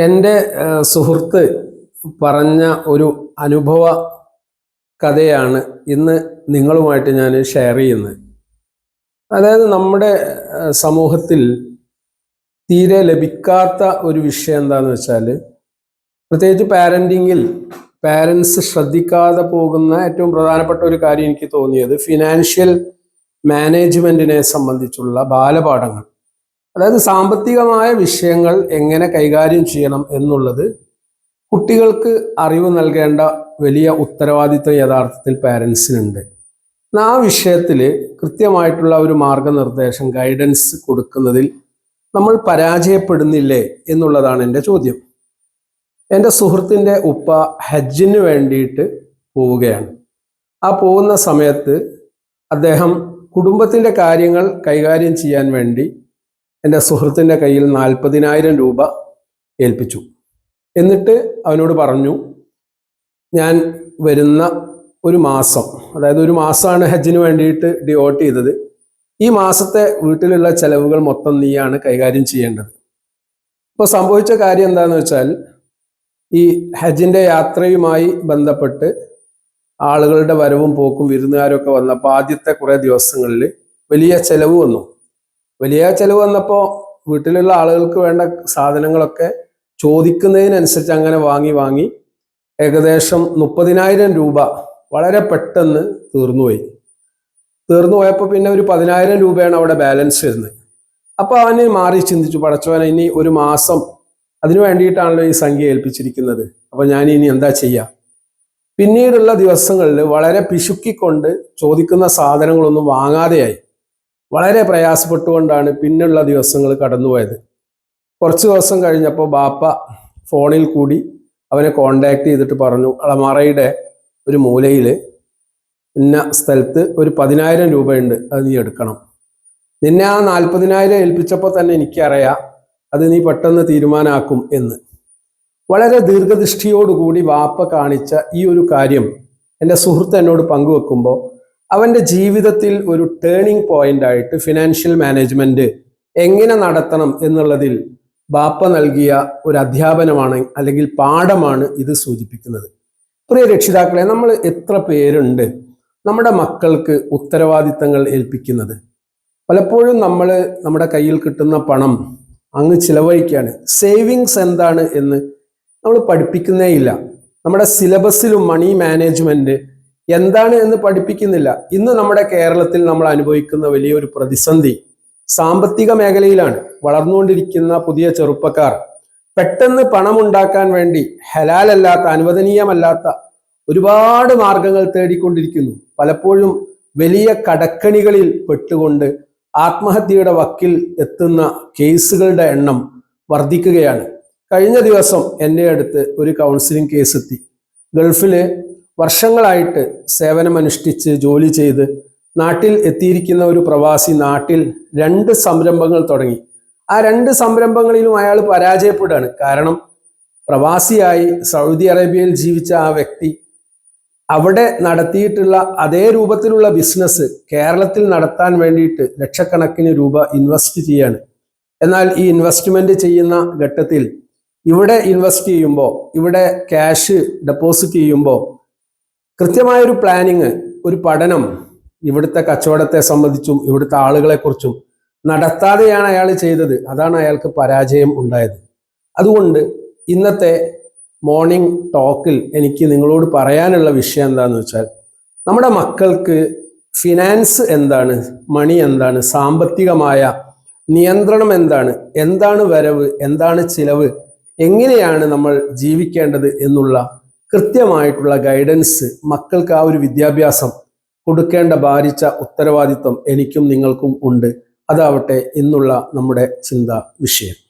എന്റെ സുഹൃത്ത് പറഞ്ഞ ഒരു അനുഭവ കഥയാണ് ഇന്ന് നിങ്ങളുമായിട്ട് ഞാൻ ഷെയർ ചെയ്യുന്നത്. അതായത് നമ്മുടെ സമൂഹത്തിൽ തീരെ ലഭിക്കാത്ത ഒരു വിഷയം എന്താണെന്ന് വെച്ചാൽ പ്രത്യേകിച്ച് പാരന്റിങ്ങിൽ പാരൻസ് ശ്രദ്ധിക്കാതെ പോകുന്ന ഏറ്റവും പ്രധാനപ്പെട്ട ഒരു കാര്യം എനിക്ക് തോന്നിയത് ഫിനാൻഷ്യൽ മാനേജ്മെന്റിനെ സംബന്ധിച്ചുള്ള ബാലപാഠങ്ങൾ. അതായത് സാമ്പത്തികമായ വിഷയങ്ങൾ എങ്ങനെ കൈകാര്യം ചെയ്യണം എന്നുള്ളത് കുട്ടികൾക്ക് അറിവ് നൽകേണ്ട വലിയ ഉത്തരവാദിത്വം യഥാർത്ഥത്തിൽ പാരൻസിനുണ്ട്. എന്നാൽ ആ വിഷയത്തിൽ കൃത്യമായിട്ടുള്ള ഒരു മാർഗനിർദ്ദേശം ഗൈഡൻസ് കൊടുക്കുന്നതിൽ നമ്മൾ പരാജയപ്പെടുന്നില്ലേ എന്നുള്ളതാണ് എന്റെ ചോദ്യം. എന്റെ സുഹൃത്തിന്റെ ഉപ്പ ഹജ്ജിന് വേണ്ടിയിട്ട് പോവുകയാണ്. ആ പോകുന്ന സമയത്ത് അദ്ദേഹം കുടുംബത്തിന്റെ കാര്യങ്ങൾ കൈകാര്യം ചെയ്യാൻ വേണ്ടി എന്റെ സുഹൃത്തിന്റെ കയ്യിൽ നാൽപ്പതിനായിരം രൂപ ഏൽപ്പിച്ചു. എന്നിട്ട് അവനോട് പറഞ്ഞു ഞാൻ വരുന്ന ഒരു മാസം അതായത് ഒരു മാസമാണ് ഹജ്ജിന് വേണ്ടിയിട്ട് ഡിവോട്ട് ചെയ്തത്. ഈ മാസത്തെ വീട്ടിലുള്ള ചെലവുകൾ മൊത്തം നീയാണ് കൈകാര്യം ചെയ്യേണ്ടത്. ഇപ്പോൾ സംഭവിച്ച കാര്യം എന്താണെന്ന് വെച്ചാൽ ഈ ഹജ്ജിന്റെ യാത്രയുമായി ബന്ധപ്പെട്ട് ആളുകളുടെ വരവും പോക്കും വിരുന്നുകാരൊക്കെ വന്നപ്പോൾ ആദ്യത്തെ കുറേ ദിവസങ്ങളിൽ വലിയ ചെലവ് വന്നു. വലിയ ചെലവ് വന്നപ്പോൾ വീട്ടിലുള്ള ആളുകൾക്ക് വേണ്ട സാധനങ്ങളൊക്കെ ചോദിക്കുന്നതിനനുസരിച്ച് അങ്ങനെ വാങ്ങി വാങ്ങി ഏകദേശം മുപ്പതിനായിരം രൂപ വളരെ പെട്ടെന്ന് തീർന്നുപോയി. തീർന്നു പോയപ്പോൾ പിന്നെ ഒരു പതിനായിരം രൂപയാണ് അവിടെ ബാലൻസ് വരുന്നത്. അപ്പോൾ അവന് മാറി ചിന്തിച്ചു പടച്ചവനെ ഇനി ഒരു മാസം അതിനു വേണ്ടിയിട്ടാണല്ലോ ഈ സംഖ്യ ഏൽപ്പിച്ചിരിക്കുന്നത്. അപ്പോൾ ഞാൻ ഇനി എന്താ ചെയ്യുക പിന്നീടുള്ള ദിവസങ്ങളിൽ വളരെ പിശുക്കിക്കൊണ്ട് ചോദിക്കുന്ന സാധനങ്ങളൊന്നും വാങ്ങാതെയായി. വളരെ പ്രയാസപ്പെട്ടുകൊണ്ടാണ് പിന്നുള്ള ദിവസങ്ങൾ കടന്നുപോയത്. കുറച്ച് ദിവസം കഴിഞ്ഞപ്പോൾ ബാപ്പ ഫോണിൽ കൂടി അവനെ കോണ്ടാക്ട് ചെയ്തിട്ട് പറഞ്ഞു അളമറയുടെ ഒരു മൂലയിൽ ഇന്ന സ്ഥലത്ത് ഒരു പതിനായിരം രൂപയുണ്ട് അത് നീ എടുക്കണം. നിന്നെ ആ നാൽപ്പതിനായിരം ഏൽപ്പിച്ചപ്പോൾ തന്നെ എനിക്കറിയാം അത് നീ പെട്ടെന്ന് തീരുമാനമാക്കും എന്ന്. വളരെ ദീർഘദൃഷ്ടിയോടുകൂടി വാപ്പ കാണിച്ച ഈ ഒരു കാര്യം എന്റെ സുഹൃത്ത് എന്നോട് പങ്കുവെക്കുമ്പോൾ അവന്റെ ജീവിതത്തിൽ ഒരു ടേണിംഗ് പോയിന്റ് ആയിട്ട് ഫിനാൻഷ്യൽ മാനേജ്മെന്റ് എങ്ങനെ നടത്തണം എന്നുള്ളതിൽ ബാപ്പ നൽകിയ ഒരു അധ്യാപനമാണ് അല്ലെങ്കിൽ പാഠമാണ് ഇത് സൂചിപ്പിക്കുന്നത്. പ്രിയ രക്ഷിതാക്കളെ നമ്മൾ എത്ര പേരുണ്ട്? നമ്മുടെ മക്കൾക്ക് ഉത്തരവാദിത്തങ്ങൾ ഏൽപ്പിക്കുന്നത്. പലപ്പോഴും നമ്മൾ നമ്മുടെ കയ്യിൽ കിട്ടുന്ന പണം അങ്ങ് ചിലവഴിക്കുകയാണ് സേവിങ്സ് എന്താണ് എന്ന് നമ്മൾ പഠിപ്പിക്കുന്നേ ഇല്ല നമ്മുടെ സിലബസിലും മണി മാനേജ്മെന്റ് എന്താണ് എന്ന് പഠിപ്പിക്കുന്നില്ല. ഇന്ന് നമ്മുടെ കേരളത്തിൽ നമ്മൾ അനുഭവിക്കുന്ന വലിയൊരു പ്രതിസന്ധി സാമ്പത്തിക മേഖലയിലാണ്. വളർന്നുകൊണ്ടിരിക്കുന്ന പുതിയ ചെറുപ്പക്കാർ പെട്ടെന്ന് പണമുണ്ടാക്കാൻ വേണ്ടി ഹലാലല്ലാത്ത അനുവദനീയമല്ലാത്ത ഒരുപാട് മാർഗങ്ങൾ തേടിക്കൊണ്ടിരിക്കുന്നു. പലപ്പോഴും വലിയ കടക്കണികളിൽ പെട്ടുകൊണ്ട് ആത്മഹത്യയുടെ വക്കിൽ എത്തുന്ന കേസുകളുടെ എണ്ണം വർദ്ധിക്കുകയാണ്. കഴിഞ്ഞ ദിവസം എന്റെ അടുത്ത് ഒരു കൗൺസിലിംഗ് കേസ് എത്തി. ഗൾഫിൽ വർഷങ്ങളായിട്ട് സേവനമനുഷ്ഠിച്ച് ജോലി ചെയ്ത് നാട്ടിൽ എത്തിയിരിക്കുന്ന ഒരു പ്രവാസി നാട്ടിൽ രണ്ട് സംരംഭങ്ങൾ തുടങ്ങി. ആ രണ്ട് സംരംഭങ്ങളിലും അയാൾ പരാജയപ്പെടുകയാണ്. കാരണം പ്രവാസിയായി സൗദി അറേബ്യയിൽ ജീവിച്ച ആ വ്യക്തി അവിടെ നടത്തിയിട്ടുള്ള അതേ രൂപത്തിലുള്ള ബിസിനസ് കേരളത്തിൽ നടത്താൻ വേണ്ടിയിട്ട് ലക്ഷക്കണക്കിന് രൂപ ഇൻവെസ്റ്റ് ചെയ്യാണ് എന്നാൽ ഈ ഇൻവെസ്റ്റ്മെന്റ് ചെയ്യുന്ന ഘട്ടത്തിൽ ഇവിടെ ഇൻവെസ്റ്റ് ചെയ്യുമ്പോൾ ഇവിടെ ക്യാഷ് ഡെപ്പോസിറ്റ് ചെയ്യുമ്പോൾ കൃത്യമായൊരു പ്ലാനിങ് ഒരു പഠനം ഇവിടുത്തെ കച്ചവടത്തെ സംബന്ധിച്ചും ഇവിടുത്തെ ആളുകളെക്കുറിച്ചും നടത്താതെയാണ് അയാൾ ചെയ്തത്. അതാണ് അയാൾക്ക് പരാജയം ഉണ്ടായത്. അതുകൊണ്ട് ഇന്നത്തെ മോർണിംഗ് ടോക്കിൽ എനിക്ക് നിങ്ങളോട് പറയാനുള്ള വിഷയം എന്താണെന്ന് വെച്ചാൽ നമ്മുടെ മക്കൾക്ക് ഫിനാൻസ് എന്താണ് മണി എന്താണ് സാമ്പത്തികമായ നിയന്ത്രണം എന്താണ് എന്താണ് വരവ് എന്താണ് ചിലവ് എങ്ങനെയാണ് നമ്മൾ ജീവിക്കേണ്ടത് എന്നുള്ള കൃത്യമായിട്ടുള്ള ഗൈഡൻസ് മക്കൾക്ക് ആ ഒരു വിദ്യാഭ്യാസം കൊടുക്കേണ്ട ഭാരിച്ച ഉത്തരവാദിത്വം എനിക്കും നിങ്ങൾക്കും ഉണ്ട്. അതാവട്ടെ ഇന്നുള്ള നമ്മുടെ ചിന്താ വിഷയം.